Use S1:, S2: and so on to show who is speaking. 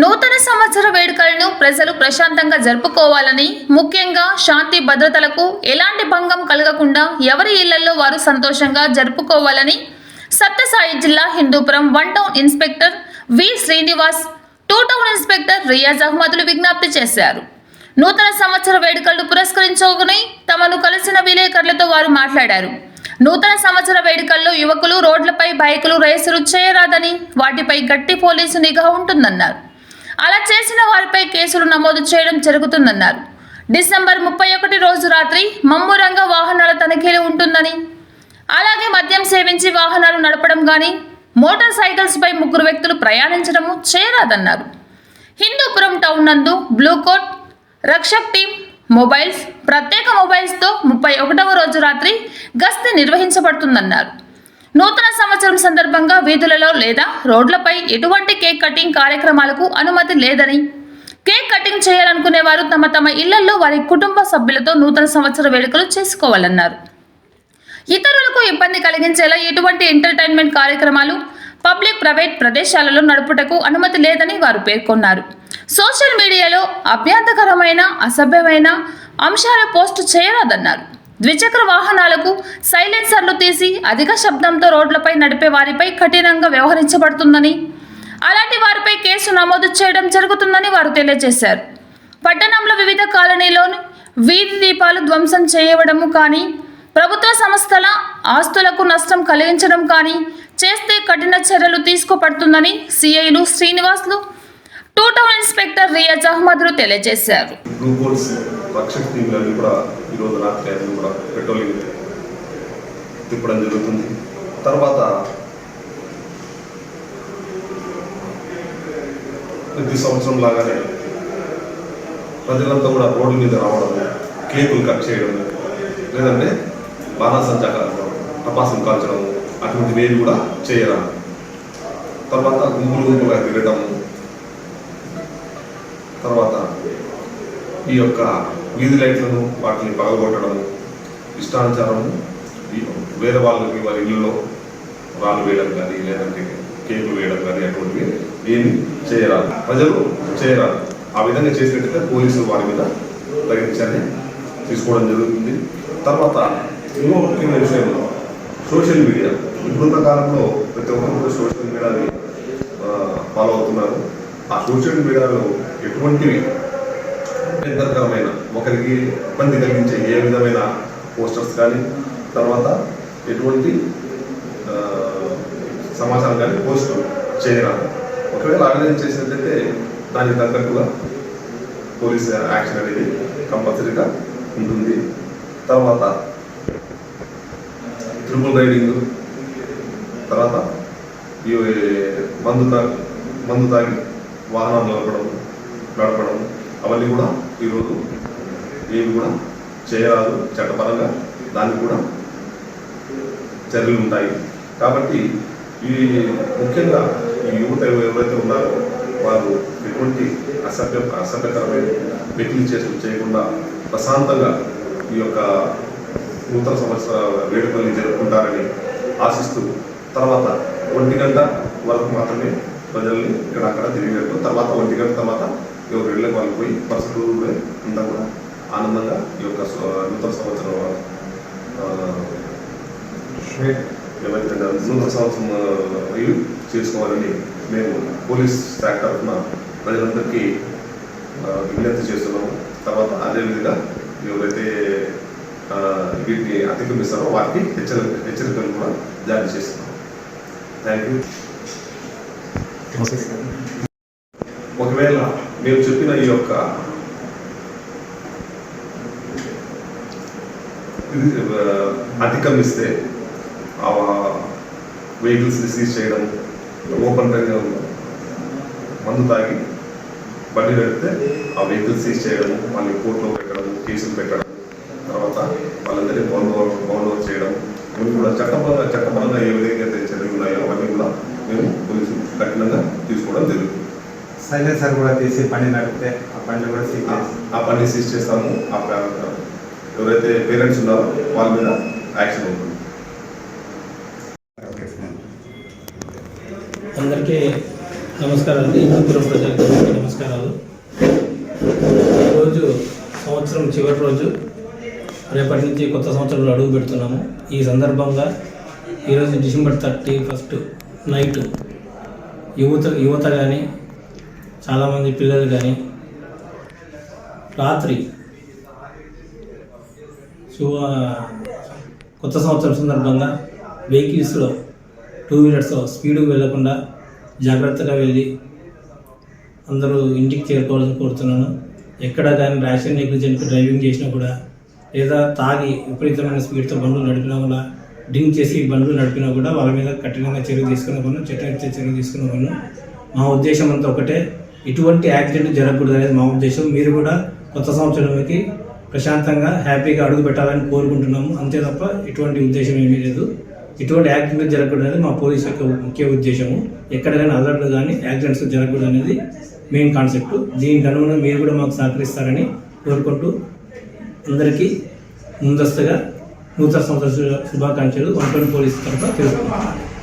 S1: నూతన సంవత్సర వేడుకలను ప్రజలు ప్రశాంతంగా జరుపుకోవాలని ముఖ్యంగా శాంతి భద్రతలకు ఎలాంటి భంగం కలగకుండా ఎవరి ఇళ్ళలో వారు సంతోషంగా జరుపుకోవాలని సత్యసాయి జిల్లా Hindupuram one town inspector V Srinivas two town inspector Riyaz అహ్మద్లు విజ్ఞప్తి చేశారు. నూతన సంవత్సర వేడుకలను పురస్కరించుకుని తమను కలిసిన విలేకరులతో వారు మాట్లాడారు. నూతన సంవత్సర వేడుకల్లో యువకులు రోడ్లపై బైకులు రేసులు చేయరాదని వాటిపై గట్టి పోలీసు నిఘా ఉంటుందన్నారు. అలా చేసిన వారిపై కేసులు నమోదు చేయడం జరుగుతుందన్నారు. డిసెంబర్ ముప్పై ఒకటి రోజు రాత్రి మమ్మురంగా వాహనాల తనిఖీలు ఉంటుందని అలాగే మద్యం సేవించి వాహనాలు నడపడం కానీ మోటార్ సైకిల్స్ పై ముగ్గురు వ్యక్తులు ప్రయాణించడము చేయరాదన్నారు. హిందూపురం టౌన్ నందు blue colt Rakshak team mobiles ప్రత్యేక మొబైల్స్తో ముప్పై ఒకటవ రోజు రాత్రి గస్తీ నిర్వహించబడుతుందన్నారు. నూతన సంవత్సరం సందర్భంగా వీధులలో లేదా రోడ్లపై ఎటువంటి కేక్ కటింగ్ కార్యక్రమాలకు అనుమతి లేదని. కేక్ కటింగ్ చేయాలనుకునే వారు తమ తమ ఇళ్ళలో వారి కుటుంబ సభ్యులతో నూతన సంవత్సర వేడుకలు చేసుకోవాలన్నారు. ఇతరులకు ఇబ్బంది కలిగించేలా ఎటువంటి ఎంటర్టైన్మెంట్ కార్యక్రమాలు పబ్లిక్ ప్రైవేట్ ప్రదేశాలలో నడుపుటకు అనుమతి లేదని వారు పేర్కొన్నారు. సోషల్ మీడియాలో అభ్యంతకరమైన అసభ్యమైన అంశాలు పోస్టు చేయరాదన్నారు. ద్విచక్ర వాహనాలకు సైలెన్సర్లు తీసి అధిక శబ్దంతో రోడ్లపై నడిపే వారిపై కఠినంగా వ్యవహరించబడుతుందని అలాంటి వారిపై కేసు నమోదు చేయడం జరుగుతుందని వారు తెలియజేశారు. పట్టణంలో వివిధ కాలనీలోని వీధి దీపాలు ధ్వంసం చేయవడము కానీ ప్రభుత్వ సంస్థల ఆస్తులకు నష్టం కలిగించడం కానీ చేస్తే కఠిన చర్యలు తీసుకోబడుతుందని సిఐలు Srinivasulu two town inspector Riyaz అహ్మద్లు తెలియజేశారు.
S2: కూడా కూడా తిప్పడం జరుగుతుంది. తర్వాత ప్రతి సంవత్సరం లాగానే ప్రజలంతా కూడా రోడ్డు మీద రావడం కేకులు కట్ చేయడం లేదంటే బాణాసంచా టపాసం కాల్చడం అటువంటివి కూడా చేయరా తర్వాత గుంపులు గుంపులుగా తిరగడం తర్వాత ఈ యొక్క వీధి లైట్లను వాటిని పగలగొట్టడము ఇష్టానుసారం వేరే వాళ్ళకి వారి ఇళ్ళలో రాళ్ళు వేయడం కానీ లేదంటే కేకులు వేయడం కానీ అటువంటివి ఏమి చేయరాదు. ప్రజలు చేయరాదు. ఆ విధంగా చేసినట్టయితే పోలీసులు వారి మీద తగిన చర్య తీసుకోవడం జరుగుతుంది. తర్వాత ఇంకో ముఖ్యమైన విషయం సోషల్ మీడియా. ఇప్పుడున్న కాలంలో ప్రతి ఒక్కరు సోషల్ మీడియాని ఫాలో అవుతున్నారు. ఆ సోషల్ మీడియాలో ఎటువంటివి నిరంతరమైన ఒకరికి ఇబ్బంది కలిగించే ఏ విధమైన పోస్టర్స్ కానీ తర్వాత ఎటువంటి సమాచారం కానీ పోస్ట్ చేయరాదు. ఒకవేళ ఆవేదన చేసినట్లయితే దానికి తగ్గట్టుగా పోలీస్ యాక్షన్ అనేది కంపల్సరీగా ఉంటుంది. తర్వాత ట్రిపుల్ రైడింగ్ తర్వాత ఈ మందు తాగి మందు తాగి వాహనాలు నడపడం నడపడం అవన్నీ కూడా ఈరోజు ఏవి కూడా చేయరాదు. చట్టపరంగా దానికి కూడా చర్యలు ఉంటాయి. కాబట్టి ఈ ముఖ్యంగా ఈ యువత ఎవరైతే ఉన్నారో వారు ఎటువంటి అసభ్య అసభ్యకరమైన వ్యక్తులు చేసి చేయకుండా ప్రశాంతంగా ఈ యొక్క నూతన సంవత్సర వేడుకల్ని జరుపుకుంటారని ఆశిస్తూ తర్వాత ఒంటి గంట వరకు మాత్రమే ప్రజల్ని ఇక్కడ అక్కడ తిరిగి తర్వాత ఒంటి గంట తర్వాత ఎవరు ఇళ్ళకి వాళ్ళు పోయి పరిస్థితులు కూడా అంతా కూడా ఆనందంగా ఈ యొక్క నూతన సంవత్సరం ఏమైతే నూతన సంవత్సరం ఇవి చేసుకోవాలని మేము పోలీస్ శాఖ తరఫున ప్రజలందరికీ విజ్ఞప్తి చేస్తున్నాము. తర్వాత అదేవిధంగా ఎవరైతే వీటిని అతిక్రమిస్తారో వారికి హెచ్చరిక హెచ్చరికలు కూడా జారీ చేస్తున్నాం థ్యాంక్ యూ. చెప్పిన ఈ యొక్క ఇది, ఇస్తే అతిక్రమిస్తే ఆ వెహికల్స్ సీజ్ చేయడం ఓపెన్గా మందు తాగి బండి పెడితే ఆ వెహికల్స్ సీజ్ చేయడం మళ్ళీ కోర్టులో పెట్టడం కేసులు పెట్టడం తర్వాత వాళ్ళందరినీ బౌండ్ ఓవర్ బౌండ్ ఓవర్ చేయడం ఇవి కూడా చట్టపరంగా చట్టపరంగా ఏ విధంగా అయితే చర్యలు ఉన్నాయో అవన్నీ కూడా మేము పోలీసులు కఠినంగా తీసుకోవడం జరుగుతుంది
S3: సైలెన్సర్ కూడా తీసి బండి నడిపితే ఆ బండి కూడా సీట్
S2: ఆ- బండి సీజ్ చేస్తాము ఆ ఎవరైతే పేరెంట్స్ ఉన్నారో వాళ్ళ మీద యాక్షన్ ఉంటుంది.
S3: సార్.
S4: అందరికీ నమస్కారాలు హిందూపురం ప్రజలకు నమస్కారాలు. ఈరోజు సంవత్సరం చివరి రోజు. రేపటి నుంచి కొత్త సంవత్సరంలో అడుగు పెడుతున్నాము. ఈ సందర్భంగా ఈరోజు డిసెంబర్ థర్టీ ఫస్ట్ నైట్ యువత యువత కానీ చాలామంది పిల్లలు కానీ రాత్రి శుభ కొత్త సంవత్సరం సందర్భంగా వెహికల్స్లో టూ వీలర్స్లో స్పీడ్కి వెళ్ళకుండా జాగ్రత్తగా వెళ్ళి అందరూ ఇంటికి చేరుకోవాలని కోరుతున్నాను. ఎక్కడ కానీ ర్యాషన్ నెగ్లిజెంట్ డ్రైవింగ్ చేసినా కూడా లేదా తాగి విపరీతమైన స్పీడ్తో బండ్లు నడిపినా కూడా డ్రింక్ చేసి బండ్లు నడిపినా కూడా వాళ్ళ మీద కఠినంగా చర్య తీసుకున్న కొను చట్టరీత్యా చర్య తీసుకున్న కొను మా ఉద్దేశం అంతా ఒకటే ఇటువంటి యాక్సిడెంట్ జరగకూడదు అనేది మా ఉద్దేశం. మీరు కూడా కొత్త సంవత్సరంలోకి ప్రశాంతంగా హ్యాపీగా అడుగు పెట్టాలని కోరుకుంటున్నాము. అంతే తప్ప ఇటువంటి ఉద్దేశం ఏమీ లేదు. ఇటువంటి యాక్సిడెంట్ జరగకూడదు అనేది మా పోలీస్ యొక్క ముఖ్య ఉద్దేశము. ఎక్కడైనా అలర్ట్లు కానీ యాక్సిడెంట్స్ జరగకూడదు అనేది మెయిన్ కాన్సెప్ట్. దీనికి అనుగుణంగా మీరు కూడా మాకు సహకరిస్తారని కోరుకుంటూ అందరికీ ముందస్తుగా నూతన సంవత్సర శుభాకాంక్షలు. వంటలు పోలీస్ తరఫున తెలుసుకుంటున్నాను